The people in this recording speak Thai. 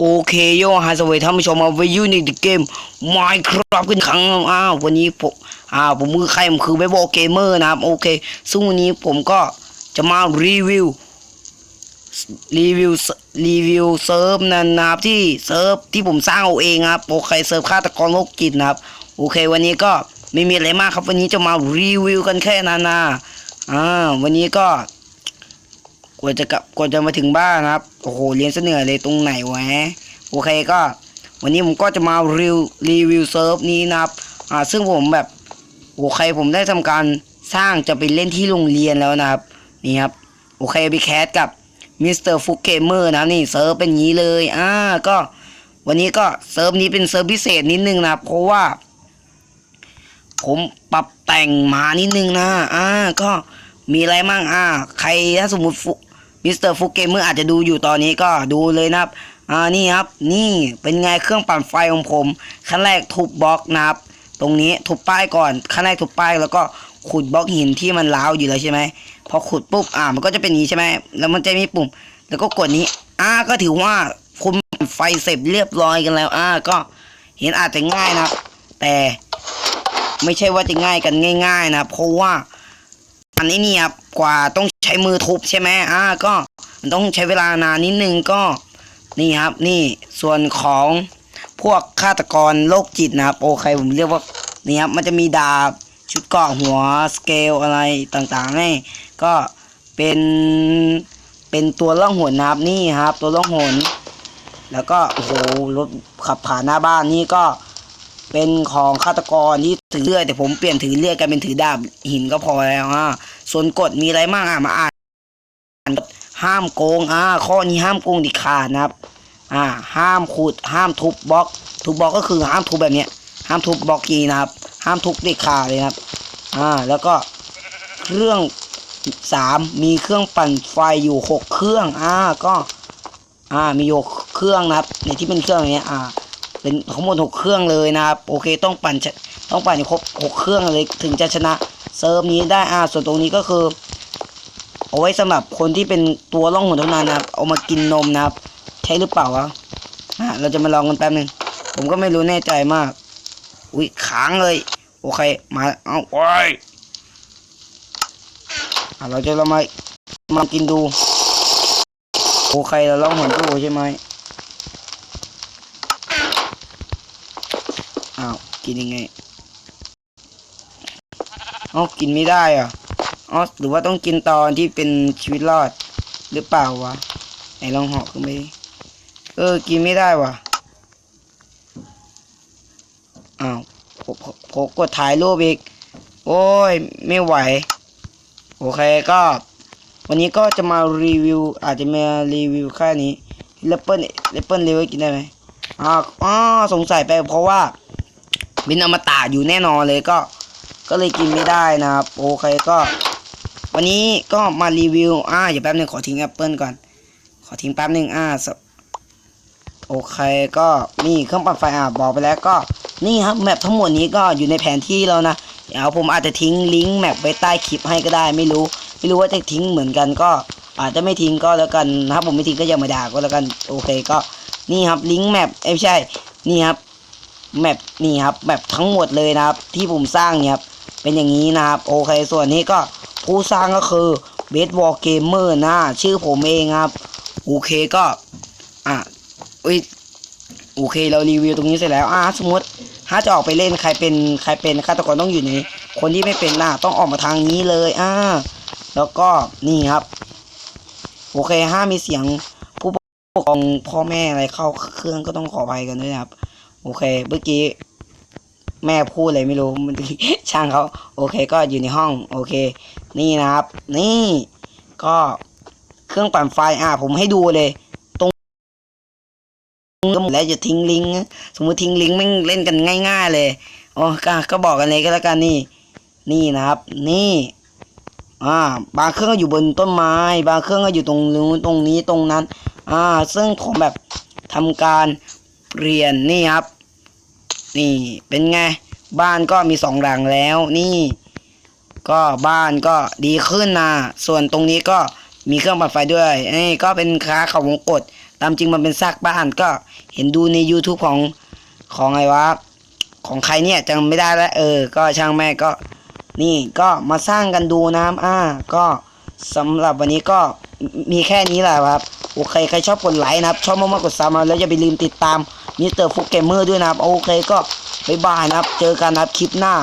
โอเคโยฮาสวัสดีท่านผู้ชมมาวิวในเกม Minecraft กันครั้งอ้าววันนี้ผมอ่าผมมือใครผมคือเวบอเกมเมอร์นะครับ โอเค ซึ่งวันนี้ผมก็จะมารีวิว รีวิว รีวิวเซิร์ฟนันนะครับที่เซิร์ฟที่ผมสร้างเอาเองครับ โอเคเซิร์ฟฆาตกรโรคจิตนะครับ โอเค วันนี้ก็ไม่มีอะไรมากครับ วันนี้จะมารีวิวกันแค่นั้นนะอ่าวันนี้ก็ กว่าจะกลับกว่าจะมาถึงบ้านนะครับ โอ้โหเรียนเสเหนือเลยตรงไหนวะโอเคก็ วันนี้ผมก็จะมารีวิวรีวิวเซิร์ฟนี้นะครับ อ่าซึ่งผมแบบโอเคผมได้ทำการสร้างจะไปเล่นที่โรงเรียนแล้วนะครับนี่ครับโอเคไปแคสกับมิสเตอร์ฟุกเกมเมอร์นะนี่เซิร์ฟเป็นงี้เลยอ่าก็วันนี้ก็เซิร์ฟนี้เป็นเซิร์ฟพิเศษนิดนึงนะครับเพราะว่า ผมปรับแต่งมานิดนึงนะอ่าก็มีอะไรมั่งอ่า ใครถ้าสมมติฟ มิสเตอร์ฟุกเกมเมอร์อาจจะดูอยู่ตอนนี้ก็ดูเลยนะครับอ่านี่ครับ นี่เป็นไงเครื่องปั่นไฟของผมขั้นแรกทุบบล็อกนะครับ ตรงนี้ทุบป้ายก่อนขั้นแรกทุบป้ายแล้วก็ขุดบล็อกหินที่มันร้าวอยู่แล้วใช่ไหมพอขุดปุ๊บอ่ามันก็จะเป็นนี้ใช่ไหมแล้วมันจะมีปุ่ม แล้วก็กดนี้ อ่าก็ถือว่าคุณไฟเสร็จเรียบร้อยกันแล้ว อ่าก็เห็นอาจจะง่ายนะครับ แต่ไม่ใช่ว่าจะง่ายกันง่าย ๆ นะเพราะว่าอันนี้เนี่ยครับกว่าต้อง ช้มือทุบใช่ไหมอ่าก็มันต้องใช้เวลานานนิดนึงก็นี่ครับ นี่ส่วนของพวกฆาตกรโรคจิตนะครับ โอเคผมเรียกว่านี่ครับมันจะมีดาบชุดเกาะหัวสเกลอะไรต่างๆให้ก็เป็นเป็นตัวล่องหนนะครับนี่ครับ ตัวล่องหนแล้วก็โอ้โหรถขับผ่านหน้าบ้านนี่ก็ เป็นของฆาตกรที่ถือเลื่อยแต่ผมเปลี่ยนถือเลื่อยกันเป็นถือดาบหินก็พอแล้วอะส่วนกฎมีอะไรบ้างอะมาอ่านห้ามโกงอ่าข้อนี้ห้ามโกงดิขาดนะครับ อ่า ห้ามขุดห้ามทุบบล็อก ทุบบล็อกก็คือห้ามทุบแบบเนี้ย ห้ามทุบบล็อกกีนะครับ ห้ามทุบดิขาดเลยนะครับ อ่า แล้วก็เครื่องสามมีเครื่องปั่นไฟอยู่หกเครื่อง อ่า ก็ อ่า มีอยู่เครื่องนะครับ ในที่เป็นเครื่องอย่างเนี้ย อ่า เป็นทั้งหมดหกเครื่องเลยนะครับโอเคต้องปั่นชต้องปั่นให้ครบหกเครื่องเลยถึงจะชนะเซิร์ฟนี้ได้อ่าส่วนตรงนี้ก็คือ เอาไว้สำหรับคนที่เป็นตัวล่องหนเท่านั้นนะครับเอามากินนมนะครับ ใช่หรือเปล่าวะอะเราจะมาลองกันแป๊บหนึงผมก็ไม่รู้แน่ใจมากอุ้ยค้างเลย โอเคมาเอาโอ้ยอะเราจะเรามามากินดู โอเคเราล่องหนดูใช่ไหม อ้าว กินยังไงอ๋อกินไม่ได้อะอ๋อหรือว่าต้องกินตอนที่เป็นชีวิตรอด หรือเปล่าวะไหนลองเหาะขึ้นไปเออ กินไม่ได้วะอ้าวผมผมผมกดถ่ายรูปอีก โอ้ย ไม่ไหว โอเคก็ วันนี้ก็จะมารีวิว อาจจะมารีวิวแค่นี้เลปเปิลเลปเปิลเลเวลกินได้ไหมอ่าอ๋อสงสัยไปเพราะว่า เป็นอมตะอยู่แน่นอนเลยก็ ก็เลยกินไม่ได้นะครับ โอเคก็ วันนี้ก็มารีวิวอ่าอย่าแป๊บนึงขอทิ้งแอปเปิลก่อน ขอทิ้งแป๊บนึงอ่าโอเคก็นี่เครื่องปั่นไฟอะบอกไปแล้วก็นี่ครับแมปทั้งหมดนี้ก็อยู่ในแผนที่แล้วนะเดี๋ยวผมอาจจะทิ้งลิงก์แมปไว้ใต้คลิปให้ก็ได้ไม่รู้ ไม่รู้ว่าจะทิ้งเหมือนกันก็อาจจะไม่ทิ้งก็แล้วกันถ้าผมไม่ทิ้งก็อย่ามาด่าก็แล้วกันโอเคก็นี่ครับลิงก์แมปเอ้ยไม่ใช่ นี่ครับ แมปนี่ครับแมปทั้งหมดเลยนะครับ ที่ผมสร้างเนี่ยครับเป็นอย่างนี้นะครับ โอเคส่วนนี้ก็ผู้สร้างก็คือเบสบอลเกมเมอร์นะ ชื่อผมเองครับ โอเคก็ อะอุ้ยโอเคเรารีวิวตรงนี้เสร็จแล้วอะสมมติถ้าจะออกไปเล่นใครเป็นใครเป็นฆาตกรต้องอยู่ในคนที่ไม่เป็นน่ะต้องออกมาทางนี้เลยอ่าแล้วก็นี่ครับ โอเคห้ามีเสียงผู้ปกครองพ่อแม่อะไรเข้าเครื่องก็ต้องขออภัยกันด้วยครับ โอเคเมื่อกี้แม่พูดอะไรไม่รู้มันช่างเขาโอเคก็อยู่ในห้อง โอเค นี่นะครับ นี่ก็เครื่องปั่นไฟอะผมให้ดูเลย ตรงก็หมดแล้วจะทิ้งลิงก์สมมติทิ้งลิงก์แม่งเล่นกันง่าย ๆ เลยโอ๋อก็ก็บอกกันเลยก็แล้วกันนี่ นี่นะครับ นี่อ่าบางเครื่องก็อยู่บนต้นไม้ บางเครื่องก็อยู่ตรงนู้นตรงนี้ตรงนั้น อ่า ซึ่งผมแบบทำการ เปลี่ยนนี่ครับ นี่เป็นไง บ้านก็มีสองหลังแล้ว นี่ ก็บ้านก็ดีขึ้นนะส่วนตรงนี้ก็มีเครื่องปั่นไฟด้วยนี่ก็เป็นค้าเขาวงกดตามจริงมันเป็นซากบ้านก็เห็นดูใน YouTube ของของไงวะของใครเนี่ยจำไม่ได้แล้วเออ ก็ช่างแม่ก็ นี่ก็มาสร้างกันดูนะครับอ่า ก็สำหรับวันนี้ก็มีแค่นี้แหละครับ โอเค ใครชอบกดไลค์นะครับ ชอบมากๆกดซับมาแล้วอย่าไปลืมติดตาม มิสเตอร์ฟุกเกมเมอร์ด้วยนะครับ โอเคก็บ๊ายบายนะครับ เจอกันนะครับคลิปหน้า